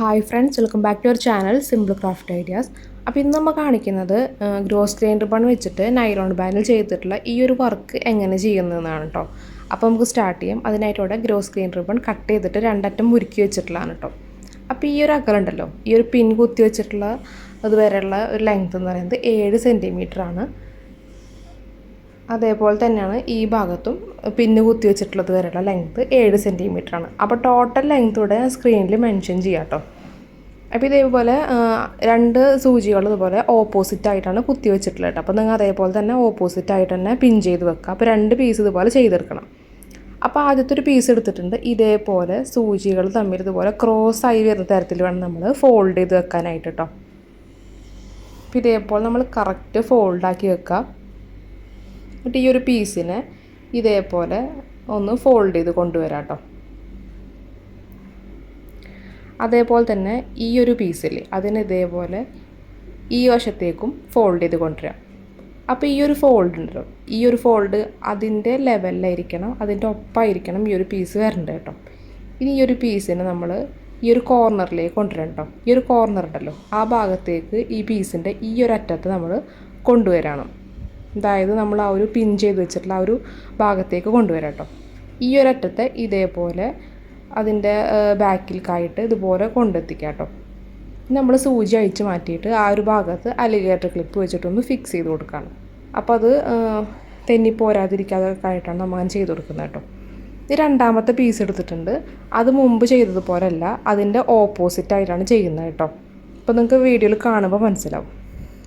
Hi friends welcome back to our channel simple craft ideas അപ്പോൾ ഇന്ന് നമ്മൾ കാണിക്കുന്നത് ഗ്രോസ് ഗ്രെയിൻ റിബൺ വെച്ചിട്ട് നൈലോൺ ബാനിൽ ചെയ്തിട്ടുള്ള ഈ ഒരു വർക്ക് എങ്ങനെ ചെയ്യുന്നതെന്നാണ് കേട്ടോ അപ്പോൾ നമുക്ക് സ്റ്റാർട്ട് ചെയ്യാം. അതിനായിട്ടൂടെ ഗ്രോസ് ഗ്രെയിൻ റിബൺ കട്ട് ചെയ്തിട്ട് രണ്ടറ്റം മുറുക്കി വെച്ചിട്ടുള്ളതാണ് കേട്ടോ അപ്പോൾ ഈ ഒരു അകലുണ്ടല്ലോ ഈ ഒരു പിൻ കുത്തി വെച്ചിട്ടുള്ള അതുവരെയുള്ള ഒരു ലെങ്ത് എന്ന് പറയുന്നത് ഏഴ് സെന്റിമീറ്റർ ആണ്. അതേപോലെ തന്നെയാണ് ഈ ഭാഗത്തും പിന്ന് കുത്തി വെച്ചിട്ടുള്ളത് വരെയുള്ള ലെങ്ത്ത് ഏഴ് സെന്റിമീറ്റർ ആണ്. അപ്പോൾ ടോട്ടൽ ലെങ്ത് ഇവിടെ സ്ക്രീനിൽ മെൻഷൻ ചെയ്യാം കേട്ടോ അപ്പോൾ ഇതേപോലെ രണ്ട് സൂചികൾ ഇതുപോലെ ഓപ്പോസിറ്റ് ആയിട്ടാണ് കുത്തി വെച്ചിട്ടുള്ളത്. അപ്പോൾ നിങ്ങൾ അതേപോലെ തന്നെ ഓപ്പോസിറ്റ് ആയിട്ട് തന്നെ പിൻ ചെയ്ത് വെക്കുക. അപ്പോൾ രണ്ട് പീസ് ഇതുപോലെ ചെയ്തെടുക്കണം. അപ്പോൾ ആദ്യത്തെ ഒരു പീസ് എടുത്തിട്ടുണ്ട്. ഇതേപോലെ സൂചികൾ തമ്മിൽ ഇതുപോലെ ക്രോസ് ആയി വരുന്ന തരത്തിൽ വേണം നമ്മൾ ഫോൾഡ് ചെയ്ത് വെക്കാനായിട്ട് കേട്ടോ അപ്പോൾ ഇതേപോലെ നമ്മൾ കറക്റ്റ് ഫോൾഡാക്കി വെക്കുക. എന്നിട്ട് ഈ ഒരു പീസിനെ ഇതേപോലെ ഒന്ന് ഫോൾഡ് ചെയ്ത് കൊണ്ടുവരാം കേട്ടോ അതേപോലെ തന്നെ ഈ ഒരു പീസിൽ അതിന് ഇതേപോലെ ഈ വശത്തേക്കും ഫോൾഡ് ചെയ്ത് കൊണ്ടുവരാം. അപ്പോൾ ഈ ഒരു ഫോൾഡ് ഉണ്ടല്ലോ ഈ ഒരു ഫോൾഡ് അതിന്റെ ലെവലിലായിരിക്കണം അതിന്റെ ഒപ്പമായിരിക്കണം ഈ ഒരു പീസ് വരേണ്ടത് കേട്ടോ. ഇനി ഈ ഒരു പീസിനെ നമ്മൾ ഈ ഒരു കോർണറിലേക്ക് കൊണ്ടുവരണം കേട്ടോ. ഈ ഒരു കോർണർ ഉണ്ടല്ലോ ആ ഭാഗത്തേക്ക് ഈ പീസിന്റെ ഈ ഒരു അറ്റത്ത് നമ്മൾ കൊണ്ടുവരണം. അതായത് നമ്മൾ ആ ഒരു പിൻ ചെയ്ത് വെച്ചിട്ടുള്ള ആ ഒരു ഭാഗത്തേക്ക് കൊണ്ടുവരാം കേട്ടോ. ഈ ഒരറ്റത്തെ ഇതേപോലെ അതിന്റെ ബാക്കിലേക്കായിട്ട് ഇതുപോലെ കൊണ്ടെത്തിക്കാം കേട്ടോ. നമ്മൾ സൂചി അഴിച്ച് മാറ്റിയിട്ട് ആ ഒരു ഭാഗത്ത് അലിഗേറ്റർ ക്ലിപ്പ് വെച്ചിട്ടൊന്ന് ഫിക്സ് ചെയ്ത് കൊടുക്കുകയാണ് അപ്പോൾ അത് തെന്നി പോരാതിരിക്കാതെ ആയിട്ടാണ് നമ്മൾ അങ്ങനെ ചെയ്ത് കൊടുക്കുന്നത് കേട്ടോ. ഇത് രണ്ടാമത്തെ പീസ് എടുത്തിട്ടുണ്ട്. അത് മുമ്പ് ചെയ്തതുപോലല്ല അതിന്റെ ഓപ്പോസിറ്റ് ആയിട്ടാണ് ചെയ്യുന്നത് കേട്ടോ. അപ്പോൾ നിങ്ങൾക്ക് വീഡിയോയിൽ കാണുമ്പോൾ മനസ്സിലാവും.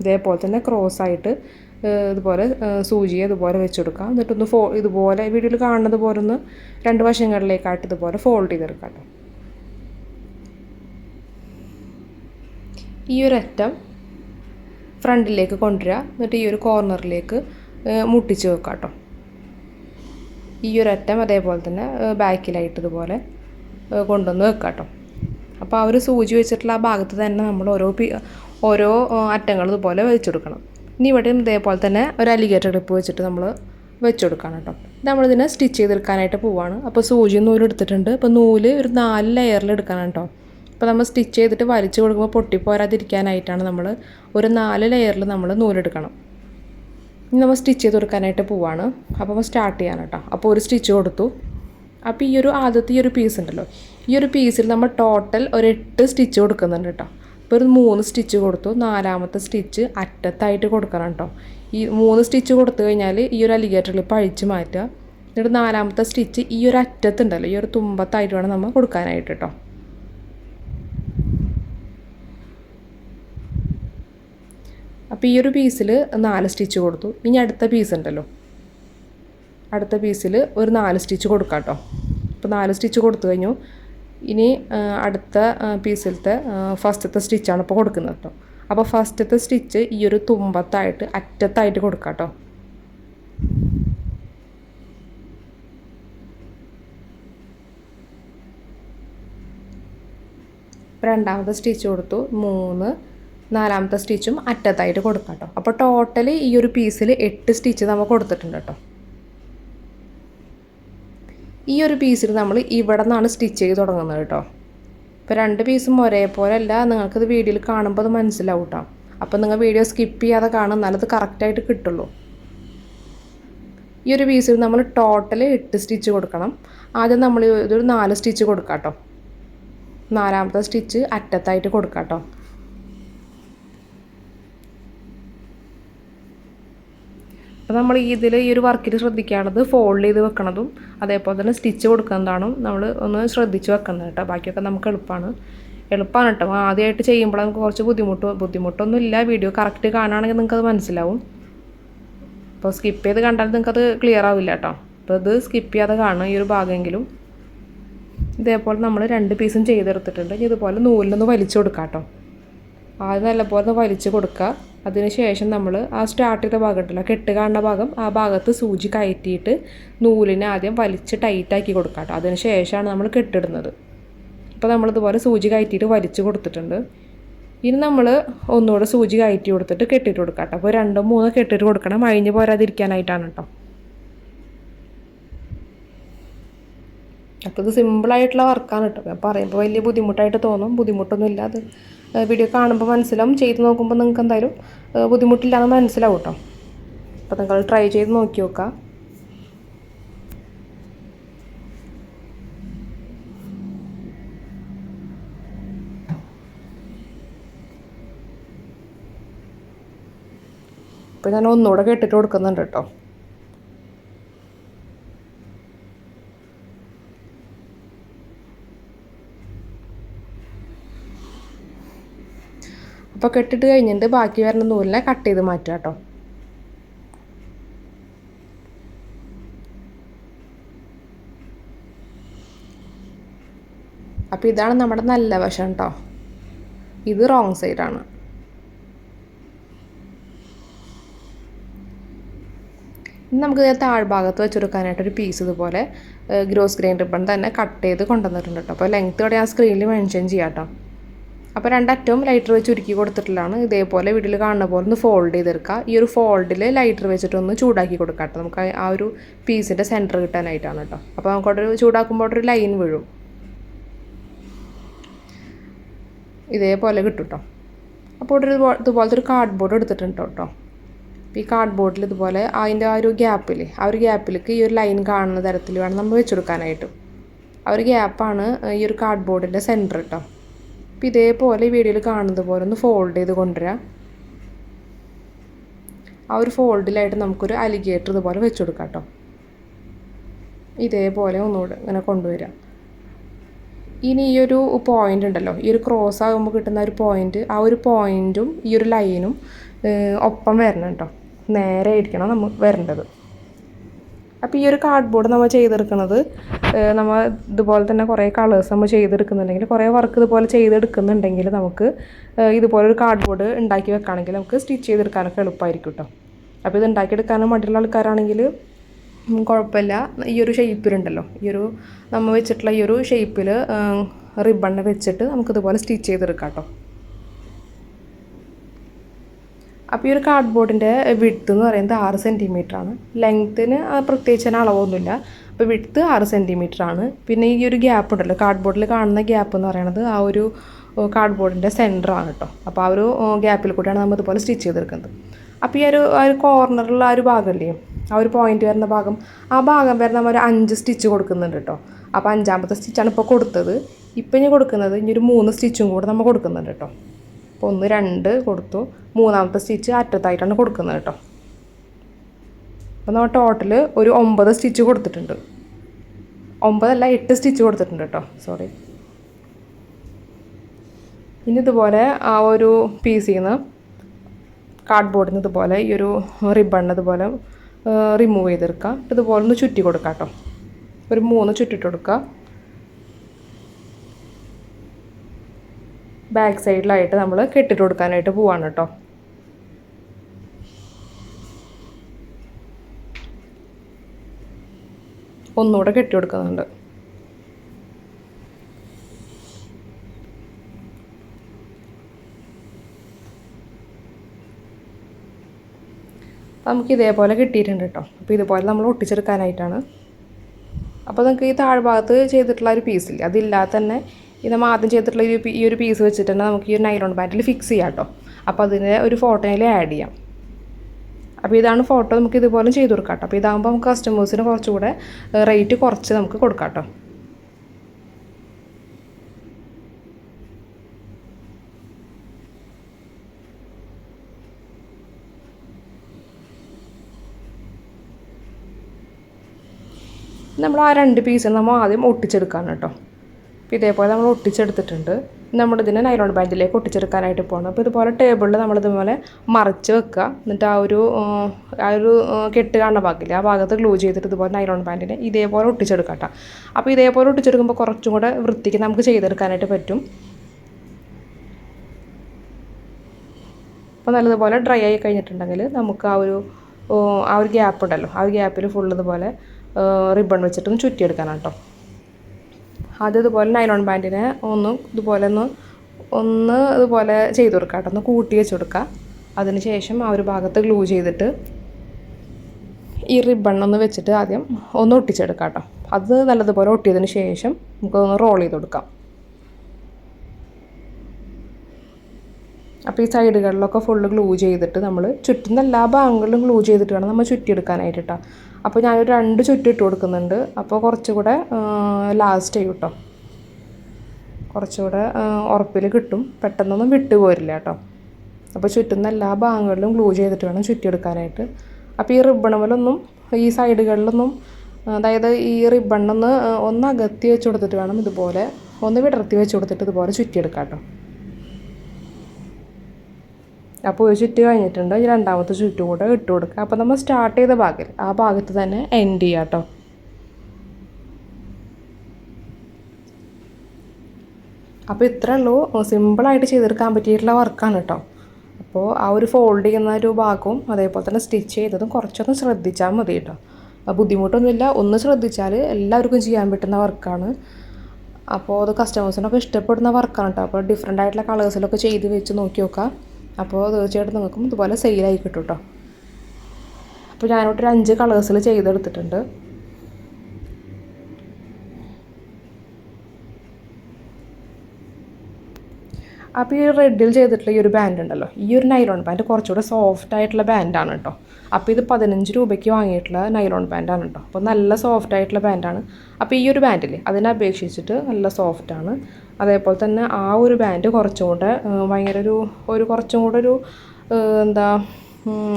ഇതേപോലെ തന്നെ ക്രോസ് ആയിട്ട് ഇതുപോലെ സൂചി ഇതുപോലെ വെച്ച് കൊടുക്കാം എന്നിട്ടൊന്ന് ഫോ ഇതുപോലെ വീഡിയോയിൽ കാണുന്നത് പോലെ ഒന്ന് രണ്ട് വശങ്ങളിലേക്കായിട്ട് ഇതുപോലെ ഫോൾഡ് ചെയ്തെടുക്കാം കേട്ടോ. ഈ അറ്റം ഫ്രണ്ടിലേക്ക് കൊണ്ടുവരിക. എന്നിട്ട് ഈ ഒരു കോർണറിലേക്ക് മുട്ടിച്ച് വെക്കാം കേട്ടോ. ഈ ഒരു അറ്റം അതേപോലെ തന്നെ ബാക്കിലായിട്ട് ഇതുപോലെ കൊണ്ടുവന്ന് വെക്കാം കേട്ടോ. അപ്പോൾ ആ ഒരു സൂചി വെച്ചിട്ടുള്ള ആ ഭാഗത്ത് തന്നെ നമ്മൾ ഓരോ പി ഓരോ അറ്റങ്ങൾ ഇതുപോലെ വെച്ചെടുക്കണം. ഇനി ഇവിടെയും ഇതേപോലെ തന്നെ ഒരു അലിഗേറ്റർ ക്ലിപ്പ് വെച്ചിട്ട് നമ്മൾ വെച്ച് വെച്ചെടുക്കണം കേട്ടോ. നമ്മളിതിനെ സ്റ്റിച്ച് ചെയ്തെടുക്കാനായിട്ട് പോവാണ്. അപ്പോൾ സൂചി നൂൽ എടുത്തിട്ടുണ്ട് അപ്പോൾ നൂൽ ഒരു നാല് ലെയറിൽ എടുക്കാനാണ് കേട്ടോ. അപ്പോൾ നമ്മൾ സ്റ്റിച്ച് ചെയ്തിട്ട് വലിച്ചു കൊടുക്കുമ്പോൾ പൊട്ടിപ്പോരാതിരിക്കാനായിട്ടാണ് നമ്മൾ ഒരു നാല് ലെയറിൽ നമ്മൾ നൂലെടുക്കണം. ഇനി നമ്മൾ സ്റ്റിച്ച് ചെയ്ത് കൊടുക്കാനായിട്ട് പോവാണ്. അപ്പോൾ നമ്മൾ സ്റ്റാർട്ട് ചെയ്യാൻ കേട്ടോ. അപ്പോൾ ഒരു സ്റ്റിച്ച് കൊടുത്തു. അപ്പോൾ ഈ ഒരു ആദ്യത്തെ ഈ ഒരു പീസ് ഉണ്ടല്ലോ. ഈ ഒരു പീസിൽ നമ്മൾ ടോട്ടൽ ഒരു എട്ട് സ്റ്റിച്ച് കൊടുക്കുന്നുണ്ട് കേട്ടോ. ഒരു മൂന്ന് സ്റ്റിച്ച് കൊടുത്തു. നാലാമത്തെ സ്റ്റിച്ച് അറ്റത്തായിട്ട് കൊടുക്കണം കേട്ടോ ഈ മൂന്ന് സ്റ്റിച്ച് കൊടുത്തു കഴിഞ്ഞാൽ ഈ ഒരു അലിഗേറ്റർ പഴിച്ച് മാറ്റുക. എന്നിട്ട് നാലാമത്തെ സ്റ്റിച്ച് ഈ ഒരു അറ്റത്തുണ്ടല്ലോ ഈ ഒരു തുമ്പത്തായിട്ട് വേണം നമ്മൾ കൊടുക്കാനായിട്ട് കേട്ടോ അപ്പോൾ ഈ ഒരു പീസിൽ നാല് സ്റ്റിച്ച് കൊടുത്തു. ഇനി അടുത്ത പീസ് ഉണ്ടല്ലോ. അടുത്ത പീസിൽ ഒരു നാല് സ്റ്റിച്ച് കൊടുക്കാം കേട്ടോ അപ്പോൾ നാല് സ്റ്റിച്ച് കൊടുത്തു കഴിഞ്ഞു. ഇനി അടുത്ത പീസിലത്തെ ഫസ്റ്റത്തെ സ്റ്റിച്ചാണ് ഇപ്പോൾ കൊടുക്കുന്നത് കേട്ടോ അപ്പോൾ ഫസ്റ്റത്തെ സ്റ്റിച്ച് ഈ ഒരു തുമ്പത്തായിട്ട് അറ്റത്തായിട്ട് കൊടുക്കാം കേട്ടോ രണ്ടാമത്തെ സ്റ്റിച്ച് കൊടുത്തു മൂന്ന് നാലാമത്തെ സ്റ്റിച്ചും അറ്റത്തായിട്ട് കൊടുക്കാം കേട്ടോ അപ്പോൾ ടോട്ടൽ ഈ ഒരു പീസിൽ എട്ട് സ്റ്റിച്ച് നമ്മൾ കൊടുത്തിട്ടുണ്ട് കേട്ടോ ഈ ഒരു പീസിൽ നമ്മൾ ഇവിടെ നിന്നാണ് സ്റ്റിച്ച് ചെയ്ത് തുടങ്ങുന്നത് കേട്ടോ. ഇപ്പോൾ രണ്ട് പീസും ഒരേപോലെ അല്ല നിങ്ങൾക്കിത് വീഡിയോയിൽ കാണുമ്പോൾ അത് മനസ്സിലാവും കേട്ടോ അപ്പോൾ നിങ്ങൾ വീഡിയോ സ്കിപ്പ് ചെയ്യാതെ കാണും. എന്നാലത് കറക്റ്റായിട്ട് കിട്ടുള്ളൂ. ഈ ഒരു പീസിൽ നമ്മൾ ടോട്ടൽ എട്ട് സ്റ്റിച്ച് കൊടുക്കണം. ആദ്യം നമ്മൾ ഇതൊരു നാല് സ്റ്റിച്ച് കൊടുക്കാം കേട്ടോ നാലാമത്തെ സ്റ്റിച്ച് അറ്റത്തായിട്ട് കൊടുക്കാം കേട്ടോ അപ്പോൾ നമ്മൾ ഇതിൽ ഈ ഒരു വർക്കിൽ ശ്രദ്ധിക്കാനുള്ളത് ഫോൾഡ് ചെയ്ത് വെക്കണതും അതേപോലെ തന്നെ സ്റ്റിച്ച് കൊടുക്കുന്നതാണ് നമ്മൾ ഒന്ന് ശ്രദ്ധിച്ച് വെക്കുന്നത് കേട്ടോ. ബാക്കിയൊക്കെ നമുക്ക് എളുപ്പമാണ് എളുപ്പമാണ് കേട്ടോ. ആദ്യമായിട്ട് ചെയ്യുമ്പോൾ നമുക്ക് കുറച്ച് ബുദ്ധിമുട്ട് ബുദ്ധിമുട്ടൊന്നും ഇല്ല വീഡിയോ കറക്റ്റ് കാണുകയാണെങ്കിൽ നിങ്ങൾക്കത് മനസ്സിലാവും. അപ്പോൾ സ്കിപ്പ് ചെയ്ത് കണ്ടാൽ നിങ്ങൾക്കത് ക്ലിയർ ആവില്ല കേട്ടോ. അപ്പോൾ ഇത് സ്കിപ്പ് ചെയ്യാതെ കാണുക ഈ ഒരു ഭാഗമെങ്കിലും ഇതേപോലെ നമ്മൾ രണ്ട് പീസും ചെയ്തെടുത്തിട്ടുണ്ട്. ഇതുപോലെ നൂലിനൊന്ന് വലിച്ചു കൊടുക്കാം കേട്ടോ ആദ്യം നല്ലപോലെ ഒന്ന് വലിച്ചു കൊടുക്കുക അതിന് ശേഷം നമ്മൾ ആ സ്റ്റാർട്ട് ചെയ്ത ഭാഗം ഉണ്ടല്ലോ കെട്ട് കാണുന്ന ഭാഗം ആ ഭാഗത്ത് സൂചി കയറ്റിയിട്ട് നൂലിനെ ആദ്യം വലിച്ച് ടൈറ്റാക്കി കൊടുക്കാം കേട്ടോ. അതിന് ശേഷമാണ് നമ്മൾ കെട്ടിടുന്നത്. അപ്പോൾ നമ്മളിതുപോലെ സൂചി കയറ്റിയിട്ട് വലിച്ചു കൊടുത്തിട്ടുണ്ട്. ഇനി നമ്മൾ ഒന്നുകൂടെ സൂചി കയറ്റി കൊടുത്തിട്ട് കെട്ടിട്ട് കൊടുക്കാം കേട്ടോ. അപ്പോൾ രണ്ടോ മൂന്നോ കെട്ടിട്ട് കൊടുക്കണം. അഴിഞ്ഞ് പോരാതിരിക്കാനായിട്ടാണ് കേട്ടോ. അപ്പോൾ ഇത് സിമ്പിളായിട്ടുള്ള വർക്കാണ് കേട്ടോ. ഞാൻ പറയുമ്പോൾ വലിയ ബുദ്ധിമുട്ടായിട്ട് തോന്നും. ബുദ്ധിമുട്ടൊന്നുമില്ല അത്. വീഡിയോ കാണുമ്പോൾ മനസ്സിലാവും. ചെയ്ത് നോക്കുമ്പോൾ നിങ്ങൾക്ക് എന്തായാലും ബുദ്ധിമുട്ടില്ലാന്ന് മനസ്സിലാവും കേട്ടോ അപ്പോൾ നിങ്ങൾ ട്രൈ ചെയ്ത് നോക്കി നോക്കാം. ഇപ്പോൾ ഞാൻ ഒന്നുകൂടെ കെട്ടിട്ട് കൊടുക്കുന്നുണ്ട് കേട്ടോ അപ്പോൾ കെട്ടിട്ട് കഴിഞ്ഞിട്ട് ബാക്കി വരുന്ന നൂലിനെ കട്ട് ചെയ്ത് മാറ്റുക കേട്ടോ അപ്പോൾ ഇതാണ് നമ്മുടെ നല്ല വശം കേട്ടോ ഇത് റോങ് സൈഡാണ് നമുക്ക് താഴ്ഭാഗത്ത് വെച്ചെടുക്കാനായിട്ട് ഒരു പീസ് ഇതുപോലെ ഗ്രോസ് ഗ്രെയിൻ റിബൺ തന്നെ കട്ട് ചെയ്ത് കൊണ്ടുവന്നിട്ടുണ്ട് കേട്ടോ അപ്പോൾ ലെങ്ത് ഇവിടെ ആ സ്ക്രീനിൽ മെൻഷൻ ചെയ്യാം കേട്ടോ അപ്പോൾ രണ്ടറ്റവും ലൈറ്റർ വെച്ച് ഉരുക്കി കൊടുത്തിട്ടുള്ളതാണ്. ഇതേപോലെ വീട്ടിൽ കാണുന്ന പോലെ ഒന്ന് ഫോൾഡ് ചെയ്തെടുക്കുക. ഈ ഒരു ഫോൾഡിൽ ലൈറ്റർ വെച്ചിട്ടൊന്ന് ചൂടാക്കി കൊടുക്കാം കേട്ടോ. നമുക്ക് ആ- ഒരു പീസിന്റെ സെന്റർ കിട്ടാനായിട്ടാണ് കേട്ടോ. അപ്പോൾ നമുക്ക് നമുക്കവിടെ ചൂടാക്കുമ്പോൾ ഒരു ലൈൻ വീഴും. ഇതേപോലെ കിട്ടും കേട്ടോ. അപ്പോൾ ഒരു ഇതുപോ- ഇതുപോലത്തെ ഒരു കാർഡ് ബോർഡ് എടുത്തിട്ടുണ്ട് കേട്ടോ. അപ്പോൾ ഈ കാർഡ് ബോർഡിൽ ഇതുപോലെ അതിന്റെ ആ ഒരു ഗ്യാപ്പിൽ ആ ഒരു ഗ്യാപ്പിലേക്ക് ഈ ഒരു ലൈൻ കാണുന്ന തരത്തിൽ വേണം നമ്മൾ വെച്ചെടുക്കാനായിട്ട് ആ ഒരു ഗ്യാപ്പാണ് ഈ ഒരു കാർഡ് ബോർഡിന്റെ സെന്റർ കേട്ടോ. അപ്പോൾ ഇതേപോലെ വീഡിയോയിൽ കാണുന്നത് പോലെ ഒന്ന് ഫോൾഡ് ചെയ്ത് കൊണ്ടുവരാം. ആ ഒരു ഫോൾഡിലായിട്ട് നമുക്കൊരു അലിഗേറ്റർ ഇതുപോലെ വെച്ച് കൊടുക്കാം കേട്ടോ ഇതേപോലെ ഒന്നുകൂടെ ഇങ്ങനെ കൊണ്ടുവരാം. ഇനി ഈ ഒരു പോയിന്റ് ഉണ്ടല്ലോ ഈ ഒരു ക്രോസ് ആകുമ്പോൾ കിട്ടുന്ന ഒരു പോയിന്റ് ആ ഒരു പോയിന്റും ഈ ഒരു ലൈനും ഒപ്പം വരണം കേട്ടോ നേരെ ആയിരിക്കണം നമ്മൾ വരേണ്ടത്. അപ്പോൾ ഈ ഒരു കാർഡ് ബോർഡ് നമ്മൾ ചെയ്തെടുക്കുന്നത് നമ്മൾ ഇതുപോലെ തന്നെ കുറേ കളേഴ്സ് നമ്മൾ ചെയ്തെടുക്കുന്നുണ്ടെങ്കിൽ കുറേ വർക്ക് ഇതുപോലെ ചെയ്തെടുക്കുന്നുണ്ടെങ്കിൽ നമുക്ക് ഇതുപോലെ ഒരു കാർഡ് ബോർഡ് ഉണ്ടാക്കി വെക്കുകയാണെങ്കിൽ നമുക്ക് സ്റ്റിച്ച് ചെയ്തെടുക്കാനൊക്കെ എളുപ്പമായിരിക്കും കേട്ടോ അപ്പോൾ ഇത് ഉണ്ടാക്കിയെടുക്കാനും മടിയുള്ള ആൾക്കാരാണെങ്കിൽ കുഴപ്പമില്ല. ഈ ഒരു ഷേപ്പിലുണ്ടല്ലോ ഈ ഒരു നമ്മൾ വെച്ചിട്ടുള്ള ഈ ഒരു ഷേപ്പിൽ റിബണ് വെച്ചിട്ട് നമുക്കിതുപോലെ സ്റ്റിച്ച് ചെയ്തെടുക്കാം കേട്ടോ അപ്പോൾ ഈ ഒരു കാർഡ് ബോർഡിന്റെ വിഡ്ത്ത് എന്ന് പറയുന്നത് ആറ് സെന്റിമീറ്റർ ആണ്. ലെങ്ത്തിന് പ്രത്യേകിച്ച് തന്നെ അളവൊന്നുമില്ല. അപ്പോൾ വിഡ്ത്ത് ആറ് സെന്റിമീറ്റർ ആണ്. പിന്നെ ഈ ഒരു ഗ്യാപ്പ് ഉണ്ടല്ലോ കാർഡ്ബോർഡിൽ കാണുന്ന ഗ്യാപ്പ് എന്ന് പറയുന്നത് ആ ഒരു കാർഡ് ബോർഡിന്റെ സെന്റർ ആണ് കേട്ടോ അപ്പോൾ ആ ഒരു ഗ്യാപ്പിൽ കൂടിയാണ് നമ്മൾ ഇതുപോലെ സ്റ്റിച്ച് ചെയ്തെടുക്കുന്നത്. അപ്പോൾ ഈ ഒരു ആ ഒരു കോർണറിലുള്ള ആ ഒരു ഭാഗമല്ലേ ആ ഒരു പോയിന്റ് വരുന്ന ഭാഗം ആ ഭാഗം വരെ നമ്മൾ ഒരു അഞ്ച് സ്റ്റിച്ച് കൊടുക്കുന്നുണ്ട് കേട്ടോ അപ്പോൾ അഞ്ചാമത്തെ സ്റ്റിച്ചാണ് ഇപ്പോൾ കൊടുത്തത്. ഇപ്പം ഇനി കൊടുക്കുന്നത് ഇനി ഒരു മൂന്ന് സ്റ്റിച്ചും കൂടെ നമ്മൾ കൊടുക്കുന്നുണ്ട് കേട്ടോ അപ്പോൾ ഒന്ന് രണ്ട് കൊടുത്തു. മൂന്നാമത്തെ സ്റ്റിച്ച് അറ്റത്തായിട്ടാണ് കൊടുക്കുന്നത് കേട്ടോ. അപ്പോൾ നമ്മൾ ടോട്ടൽ ഒരു ഒമ്പത് സ്റ്റിച്ച് കൊടുത്തിട്ടുണ്ട്. ഒമ്പതല്ല എട്ട് സ്റ്റിച്ച് കൊടുത്തിട്ടുണ്ട് കേട്ടോ. സോറി ഇനി ഇതുപോലെ ആ ഒരു പീസിൽ നിന്ന് കാർഡ് ബോർഡിൽ നിന്ന് ഇതുപോലെ ഈ ഒരു റിബണ് ഇതുപോലെ റിമൂവ് ചെയ്തെടുക്കുക. ഇതുപോലെ ഒന്ന് ചുറ്റി കൊടുക്കാം കേട്ടോ. ഒരു മൂന്ന് ചുറ്റിട്ട് കൊടുക്കുക. ബാക്ക് സൈഡിലായിട്ട് നമ്മൾ കെട്ടിട്ട് കൊടുക്കാനായിട്ട് പോവാണ് കേട്ടോ. ഒന്നുകൂടെ കെട്ടി കൊടുക്കുന്നുണ്ട്. നമുക്ക് ഇതേപോലെ കിട്ടിയിട്ടുണ്ട് കേട്ടോ. അപ്പോൾ ഇതുപോലെ നമ്മൾ ഒട്ടിച്ചെടുക്കാനായിട്ടാണ്. അപ്പോൾ നിങ്ങൾക്ക് ഈ താഴ്ഭാഗത്ത് ചെയ്തിട്ടുള്ള ഒരു പീസില്ലേ അതില്ലാതെ തന്നെ ഈ നമ്മൾ ആദ്യം ചെയ്തിട്ടുള്ള ഈ ഒരു പീസ് വെച്ചിട്ട് തന്നെ നമുക്ക് ഈ ഒരു നൈലോൺ ബാൻഡിൽ ഫിക്സ് ചെയ്യാം കേട്ടോ അപ്പോൾ അതിനെ ഒരു ഫോട്ടോയിൽ ആഡ് ചെയ്യാം. അപ്പോൾ ഇതാണ് ഫോട്ടോ നമുക്ക് ഇതുപോലെ ചെയ്ത് കൊടുക്കാം കേട്ടോ അപ്പോൾ ഇതാകുമ്പോൾ നമുക്ക് കസ്റ്റമേഴ്സിന് കുറച്ചുകൂടെ റേറ്റ് കുറച്ച് നമുക്ക് കൊടുക്കാം കേട്ടോ നമ്മൾ ആ രണ്ട് പീസ് നമ്മൾ ആദ്യം ഒട്ടിച്ചെടുക്കാണ് കേട്ടോ ഇതേപോലെ നമ്മൾ ഒട്ടിച്ചെടുത്തിട്ടുണ്ട്. നമ്മളിതിനെ നൈലോൺ ബാൻഡിലേക്ക് ഒട്ടിച്ചെടുക്കാനായിട്ട് പോകണം അപ്പോൾ ഇതുപോലെ ടേബിളിൽ നമ്മളിതുപോലെ മറിച്ച് വെക്കുക. എന്നിട്ട് ആ ഒരു ആ, ഒരു കെട്ട് കാണുന്ന ഭാഗമില്ല ആ ഭാഗത്ത് ഗ്ലൂ ചെയ്തിട്ട് ഇതുപോലെ നൈലോൺ ബാൻഡിനെ ഇതേപോലെ ഒട്ടിച്ചെടുക്കാം കേട്ടോ അപ്പോൾ ഇതേപോലെ ഒട്ടിച്ചെടുക്കുമ്പോൾ കുറച്ചും കൂടെ വൃത്തിക്ക് നമുക്ക് ചെയ്തെടുക്കാനായിട്ട് പറ്റും. അപ്പോൾ നല്ലതുപോലെ ഡ്രൈ ആയി കഴിഞ്ഞിട്ടുണ്ടെങ്കിൽ നമുക്ക് ആ ഒരു ആ ഒരു ഗ്യാപ്പ് ഉണ്ടല്ലോ. ആ ഒരു ഗ്യാപ്പിൽ ഫുള്ള് ഇതുപോലെ റിബൺ വെച്ചിട്ടൊന്ന് ചുറ്റിയെടുക്കാനാണ് ആദ്യം ഇതുപോലെ നൈലോൺ ബാൻഡിനെ ഒന്ന് ഇതുപോലെ ഒന്ന് ഒന്ന് ഇതുപോലെ ചെയ്ത് കൊടുക്കുക കേട്ടോ. ഒന്ന് കൂട്ടി വെച്ച് കൊടുക്കുക. അതിന് ശേഷം ആ ഒരു ഭാഗത്ത് ഗ്ലൂ ചെയ്തിട്ട് ഈ റിബൺ ഒന്ന് വെച്ചിട്ട് ആദ്യം ഒന്ന് ഒട്ടിച്ചെടുക്കാം കേട്ടോ. അത് നല്ലതുപോലെ ഒട്ടിയതിന് ശേഷം നമുക്കൊന്ന് റോൾ ചെയ്ത് കൊടുക്കാം. അപ്പോൾ ഈ സൈഡുകളിലൊക്കെ ഫുള്ള് ഗ്ലൂ ചെയ്തിട്ട് നമ്മൾ ചുറ്റുന്ന എല്ലാ ഭാഗങ്ങളിലും ഗ്ലൂ ചെയ്തിട്ട് വേണം നമ്മൾ ചുറ്റിയെടുക്കാനായിട്ട് കേട്ടോ. അപ്പോൾ ഞാനൊരു രണ്ട് ചുറ്റി ഇട്ട് കൊടുക്കുന്നുണ്ട്. അപ്പോൾ കുറച്ചുകൂടെ ലാസ്റ്റ് ചെയ്യും കേട്ടോ കുറച്ചുകൂടെ ഉറപ്പിൽ കിട്ടും. പെട്ടെന്നൊന്നും വിട്ടു പോരില്ല കേട്ടോ. അപ്പോൾ ചുറ്റുന്ന എല്ലാ ഭാഗങ്ങളിലും ഗ്ലൂ ചെയ്തിട്ട് വേണം ചുറ്റി എടുക്കാനായിട്ട് അപ്പോൾ ഈ റിബണമലൊന്നും ഈ സൈഡുകളിലൊന്നും അതായത് ഈ റിബണ്ണൊന്ന് ഒന്ന് അകത്തി വെച്ച് കൊടുത്തിട്ട് വേണം ഇതുപോലെ ഒന്ന് വിടർത്തി വെച്ച് കൊടുത്തിട്ട് ഇതുപോലെ ചുറ്റിയെടുക്കാം കേട്ടോ അപ്പോൾ ഒരു ചുറ്റ് കഴിഞ്ഞിട്ടുണ്ട്. രണ്ടാമത്തെ ചുറ്റും കൂടെ ഇട്ട് കൊടുക്കുക. അപ്പോൾ നമ്മൾ സ്റ്റാർട്ട് ചെയ്ത ഭാഗം ആ ഭാഗത്ത് തന്നെ എൻഡ് ചെയ്യാം കേട്ടോ. അപ്പോൾ ഇത്രേ ഉള്ളൂ. സിമ്പിളായിട്ട് ചെയ്തെടുക്കാൻ പറ്റിയിട്ടുള്ള വർക്കാണ് കേട്ടോ. അപ്പോൾ ആ ഒരു ഫോൾഡ് ചെയ്യുന്ന ഒരു ഭാഗവും അതേപോലെ തന്നെ സ്റ്റിച്ച് ചെയ്തതും കുറച്ചൊന്ന് ശ്രദ്ധിച്ചാൽ മതി കേട്ടോ. ബുദ്ധിമുട്ടൊന്നുമില്ല. ഒന്ന് ശ്രദ്ധിച്ചാൽ എല്ലാവർക്കും ചെയ്യാൻ പറ്റുന്ന വർക്കാണ് അപ്പോൾ അത് കസ്റ്റമേഴ്സിനൊക്കെ ഇഷ്ടപ്പെടുന്ന വർക്കാണ് കേട്ടോ. അപ്പോൾ ഡിഫറെന്റ് ആയിട്ടുള്ള കളേഴ്സിലൊക്കെ ചെയ്ത് വെച്ച് നോക്കി നോക്കാം. അപ്പോൾ തീർച്ചയായിട്ടും നിങ്ങൾക്കും ഇതുപോലെ സെയിലായി കിട്ടും കേട്ടോ അപ്പോൾ ഞാനിവിടെ ഒരു അഞ്ച് കളേഴ്സിൽ ചെയ്തെടുത്തിട്ടുണ്ട്. അപ്പോൾ ഈ റെഡിൽ ചെയ്തിട്ടുള്ള ഈ ഒരു ബാൻഡ് ഉണ്ടല്ലോ ഈ ഒരു നൈലോൺ ബാൻഡ് കുറച്ചുകൂടെ സോഫ്റ്റ് ആയിട്ടുള്ള ബാൻഡാണ് കേട്ടോ അപ്പോൾ ഇത് പതിനഞ്ച് രൂപയ്ക്ക് വാങ്ങിയിട്ടുള്ള നൈലോൺ ബാൻഡാണ് കേട്ടോ അപ്പോൾ നല്ല സോഫ്റ്റ് ആയിട്ടുള്ള ബാൻഡാണ് അപ്പോൾ ഈ ഒരു ബാൻഡില്ലേ അതിനെ അപേക്ഷിച്ചിട്ട് നല്ല സോഫ്റ്റാണ് അതേപോലെ തന്നെ ആ ഒരു ബാൻഡ് കുറച്ചും കൂടെ ഭയങ്കര ഒരു ഒരു കുറച്ചും കൂടെ ഒരു എന്താ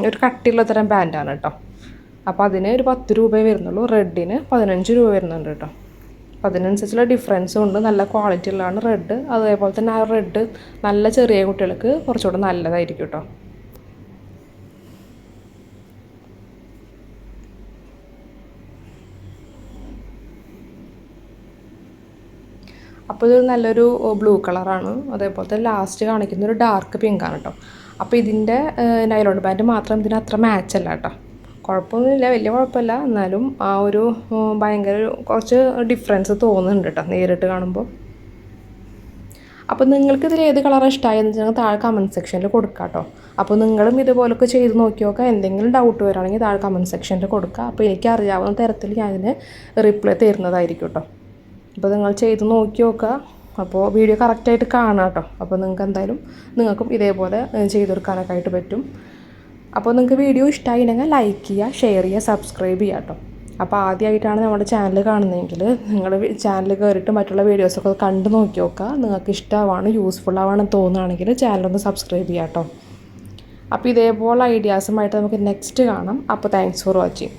ഒരു കട്ടിയുള്ള തരം ബാൻഡാണ് കേട്ടോ അപ്പോൾ അതിന് ഒരു പത്ത് രൂപയെ വരുന്നുള്ളൂ. റെഡിന് പതിനഞ്ച് രൂപ വരുന്നുണ്ട് കേട്ടോ അപ്പോൾ അതിനനുസരിച്ചുള്ള ഡിഫറൻസും ഉണ്ട്. നല്ല ക്വാളിറ്റി ഉള്ളതാണ് റെഡ് അതേപോലെ തന്നെ ആ റെഡ് നല്ല ചെറിയ കുട്ടികൾക്ക് കുറച്ചുകൂടെ നല്ലതായിരിക്കും കേട്ടോ അപ്പോൾ ഇത് നല്ലൊരു ബ്ലൂ കളറാണ്. അതേപോലെ തന്നെ ലാസ്റ്റ് കാണിക്കുന്ന ഒരു ഡാർക്ക് പിങ്കാണ് കേട്ടോ അപ്പോൾ ഇതിന്റെ നൈലോൺ ബാൻഡ് മാത്രം ഇതിന് അത്ര അല്ല കേട്ടോ കുഴപ്പമൊന്നുമില്ല വലിയ കുഴപ്പമില്ല എന്നാലും ആ ഒരു ഭയങ്കര കുറച്ച് ഡിഫറൻസ് തോന്നുന്നുണ്ട് കേട്ടോ നേരിട്ട് കാണുമ്പോൾ അപ്പോൾ നിങ്ങൾക്ക് ഇതിൽ ഏത് കളറാണ് ഇഷ്ടമായെന്ന് വെച്ചാൽ താഴെ കമന്റ് സെക്ഷനിൽ കൊടുക്കുക കേട്ടോ അപ്പോൾ നിങ്ങളും ഇതുപോലൊക്കെ ചെയ്ത് നോക്കി നോക്കുക എന്തെങ്കിലും ഡൗട്ട് വരികയാണെങ്കിൽ താഴെ കമന്റ് സെക്ഷനിൽ കൊടുക്കുക അപ്പോൾ എനിക്ക് അറിയാവുന്ന തരത്തിൽ ഞാൻ ഞാനിന് റിപ്ലൈ തരുന്നതായിരിക്കും കേട്ടോ അപ്പോൾ നിങ്ങൾ ചെയ്ത് നോക്കി നോക്കുക. അപ്പോൾ വീഡിയോ കറക്റ്റായിട്ട് കാണാം കേട്ടോ. അപ്പോൾ നിങ്ങൾക്ക് എന്തായാലും നിങ്ങൾക്കും ഇതേപോലെ ചെയ്തെടുക്കാനൊക്കെ ആയിട്ട് പറ്റും. അപ്പോൾ നിങ്ങൾക്ക് വീഡിയോ ഇഷ്ടമായിട്ടുണ്ടെങ്കിൽ ലൈക്ക് ചെയ്യുക ഷെയർ ചെയ്യുക സബ്സ്ക്രൈബ് ചെയ്യുക കേട്ടോ. അപ്പോൾ ആദ്യമായിട്ടാണ് നമ്മുടെ ചാനൽ കാണുന്നതെങ്കിൽ നിങ്ങൾ ചാനൽ കയറിയിട്ട് മറ്റുള്ള വീഡിയോസൊക്കെ കണ്ടു നോക്കി നോക്കുക. നിങ്ങൾക്ക് ഇഷ്ടമാവാണ് യൂസ്ഫുൾ ആവാണെന്ന് തോന്നുകയാണെങ്കിൽ ചാനലൊന്ന് സബ്സ്ക്രൈബ് ചെയ്യാം കേട്ടോ. അപ്പോൾ ഇതേപോലെ ഐഡിയാസുമായിട്ട് നമുക്ക് നെക്സ്റ്റ് കാണാം. അപ്പോൾ താങ്ക്സ് ഫോർ വാച്ചിങ്